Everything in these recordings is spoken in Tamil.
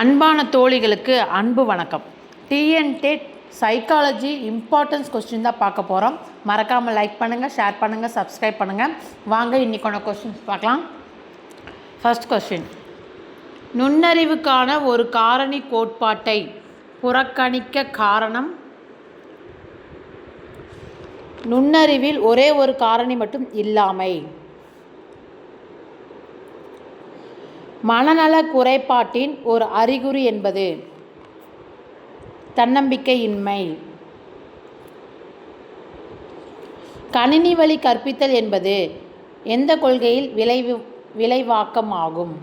அன்பான தோழிகளுக்கு அன்பு வணக்கம். டிஎன்டெட் சைக்காலஜி இம்பார்ட்டன்ஸ் கொஸ்டின் தான் பார்க்க போகிறோம் மறக்காமல் லைக் பண்ணுங்கள் ஷேர் பண்ணுங்கள் சப்ஸ்கிரைப் பண்ணுங்கள் வாங்க இன்றைக்கான கொஸ்டின்ஸ் பார்க்கலாம். ஃபர்ஸ்ட் கொஸ்டின் நுண்ணறிவுக்கான ஒரு காரணி கோட்பாட்டை புறக்கணிக்க காரணம்? நுண்ணறிவில் ஒரே ஒரு காரணி மட்டும் இல்லாமை. மனநல குறைபாட்டின் ஒரு அறிகுறி என்பது தன்னம்பிக்கையின்மை. கணினி வழி கற்பித்தல் என்பது எந்த கொள்கையில் விளைவு விளைவாக்கமாகும்?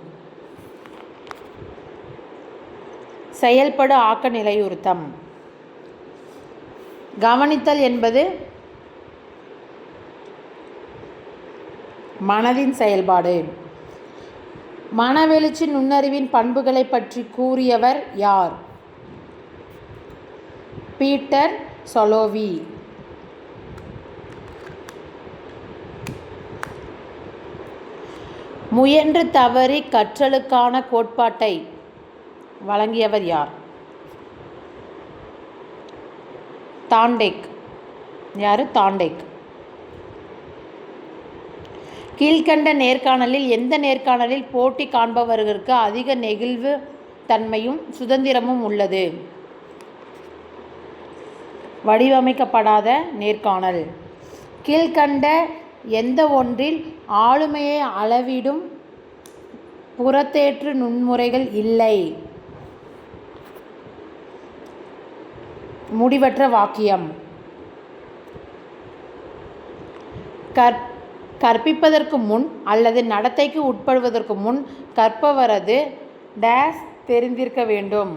செயல்படு ஆக்க நிலையுறுத்தம். கவனித்தல் என்பது மனதின் செயல்பாடு. மனவெழுச்சி நுண்ணறிவின் பண்புகளை பற்றி கூறியவர் யார்? Peter Salovey. முயன்று தவறி கற்றலுக்கான கோட்பாட்டை வழங்கியவர் யார்? தாண்டேக். யார்? தாண்டேக். கீழ்கண்ட நேர்காணலில் எந்த நேர்காணலில் போட்டி காண்பவர்களுக்கு அதிக நெகிழ்வு தன்மையும் சுதந்திரமும் உள்ளது? வடிவமைக்கப்படாத நேர்காணல். கீழ்கண்ட எந்த ஒன்றில் ஆளுமையை அளவிடும் புறத்தேற்று நுண்முறைகள் இல்லை? முடிவற்ற வாக்கியம். கற் கற்பிப்பதற்கு முன் அல்லது நடத்தைக்கு உட்படுவதற்கு முன் கற்பவரது டேஸ் தெரிந்திருக்க வேண்டும்.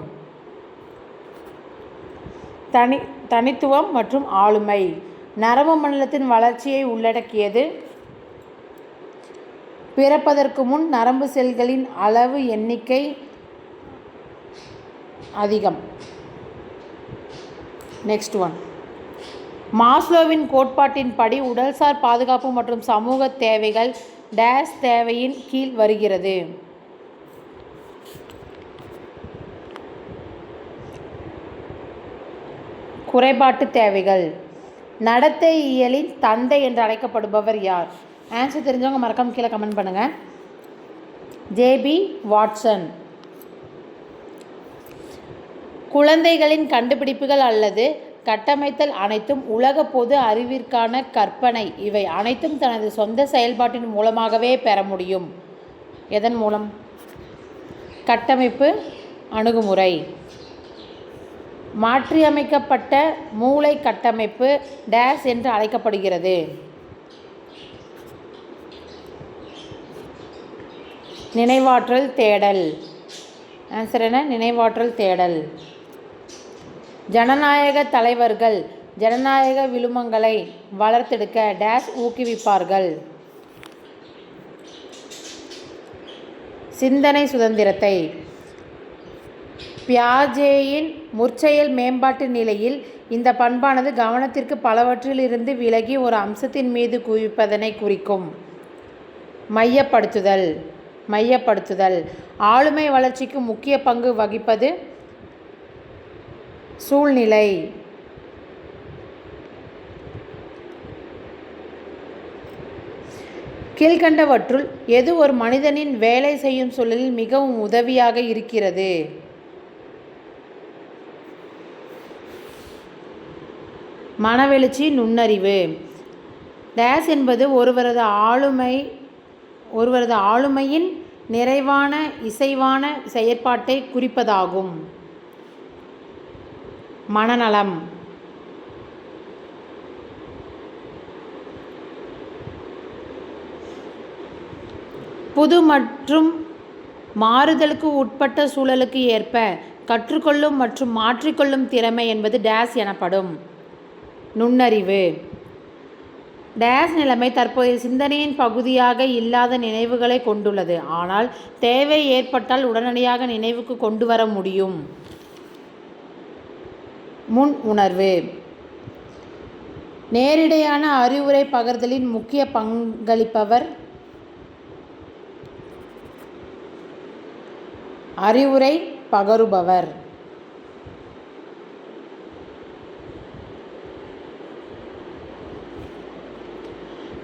தனி தனித்துவம் மற்றும் ஆளுமை. நரம்பு மண்டலத்தின் வளர்ச்சியை உள்ளடக்கியது. பிறப்பதற்கு முன் நரம்பு செல்களின் அளவு எண்ணிக்கை அதிகம். நெக்ஸ்ட் ஒன் மாஸ்லோவின் கோட்பாட்டின்படி உடல்சார் பாதுகாப்பு மற்றும் சமூக தேவைகள் டேஸ் தேவையின் கீழ் வருகிறது. குறைபாட்டு தேவைகள். நடத்தை இயலின் தந்தை என்று அழைக்கப்படுபவர் யார்? ஆன்சர் தெரிஞ்சவங்க மறக்காம கீழே கமெண்ட் பண்ணுங்கள் ஜேபி வாட்சன். குழந்தைகளின் கண்டுபிடிப்புகள் அல்லது கட்டமைத்தல் அனைத்தும் உலக பொது அறிவிற்கான கற்பனை. இவை அனைத்தும் தனது சொந்த செயல்பாட்டின் மூலமாகவே பெற முடியும். எதன் மூலம்? கட்டமைப்பு அணுகுமுறை. மாற்றியமைக்கப்பட்ட மூளை கட்டமைப்பு டேஸ் என்று அழைக்கப்படுகிறது. நினைவாற்றல் தேடல். ஆன்சர் என்ன? நினைவாற்றல் தேடல். ஜனநாயக தலைவர்கள் ஜனநாயக விழுமங்களை வளர்த்தெடுக்க டேஸ் ஊக்குவிப்பார்கள். சிந்தனை சுதந்திரத்தை. பியாஜேயின் முற்செயல் மேம்பாட்டு நிலையில் இந்த பண்பானது கவனத்திற்கு பலவற்றிலிருந்து விலகி ஒரு அம்சத்தின் மீது குவிப்பதனை குறிக்கும். மையப்படுத்துதல் மையப்படுத்துதல். ஆளுமை வளர்ச்சிக்கு முக்கிய பங்கு வகிப்பது சூழ்நிலை. கீழ்கண்டவற்றுள் எது ஒரு மனிதனின் வேலை செய்யும் சூழலில் மிகவும் உதவியாக இருக்கிறது? மனவெழுச்சி நுண்ணறிவு. டேஸ் என்பது ஒருவரது ஆளுமை ஒருவரது ஆளுமையின் நிறைவான இசைவான செயற்பாட்டை குறிப்பதாகும். மனநலம். புது மற்றும் மாறுதலுக்கு உட்பட்ட சூழலுக்கு ஏற்ப கற்றுக்கொள்ளும் மற்றும் மாற்றிக்கொள்ளும் திறமை என்பது டேஸ் எனப்படும். நுண்ணறிவு. டேஸ் நிலைமை தற்போதைய சிந்தனையின் பகுதியாக இல்லாத நினைவுகளை கொண்டுள்ளது. ஆனால் தேவை ஏற்பட்டால் உடனடியாக நினைவுக்கு கொண்டு வர முடியும். முன் உணர்வு நேரிடையான அறிவுரை பகிர்தலின் முக்கிய பங்களிப்பவர் அறிவுரை பகருபவர்.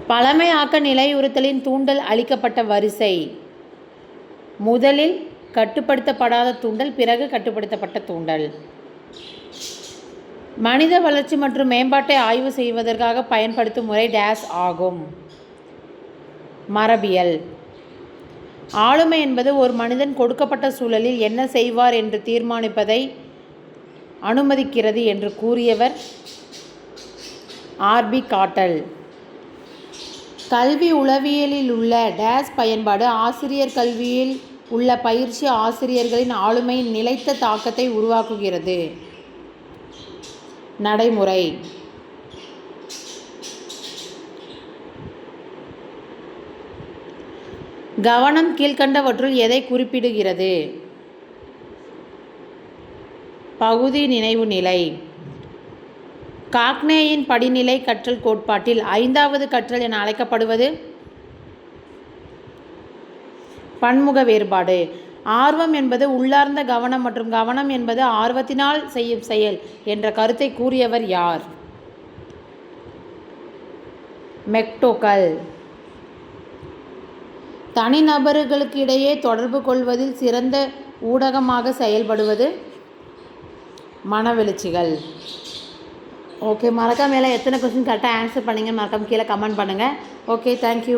பழமையாக்க நிலையுறுத்தலின் தூண்டல் அளிக்கப்பட்ட வரிசை. முதலில் கட்டுப்படுத்தப்படாத தூண்டல் பிறகு கட்டுப்படுத்தப்பட்ட தூண்டல். மனித வளர்ச்சி மற்றும் மேம்பாட்டை ஆய்வு செய்வதற்காக பயன்படுத்தும் முறை டேஸ் ஆகும். மரபியல். ஆளுமை என்பது ஒரு மனிதன் கொடுக்கப்பட்ட சூழலில் என்ன செய்வார் என்று தீர்மானிப்பதை அனுமதிக்கிறது என்று கூறியவர் ஆர்பி காட்டல். கல்வி உளவியலில் உள்ள டேஸ் பயன்பாடு ஆசிரியர் கல்வியில் உள்ள பயிற்சி ஆசிரியர்களின் ஆளுமையின் நிலைத்த தாக்கத்தை உருவாக்குகிறது. நடைமுறை. கவனம் கீழ்கண்டவற்றுள் எதை குறிப்பிடுகிறது? பகுதி நினைவு நிலை. காக்னேயின் படிநிலை கற்றல் கோட்பாட்டில் ஐந்தாவது கற்றல் என அழைக்கப்படுவது? பன்முக வேறுபாடு. ஆர்வம் என்பது உள்ளார்ந்த கவனம் மற்றும் கவனம் என்பது ஆர்வத்தினால் செய்யும் செயல் என்ற கருத்தை கூறியவர் யார்? மெக்டோக்கல் தனிநபர்களுக்கு இடையே தொடர்பு கொள்வதில் சிறந்த ஊடகமாக செயல்படுவது மனவெழுச்சிகள். ஓகே மறக்காம மேலே எத்தனை கொஸ்டின் கரெக்டாக ஆன்சர் பண்ணீங்க மறக்காம கீழே கமெண்ட் பண்ணுங்கள் ஓகே தேங்க்யூ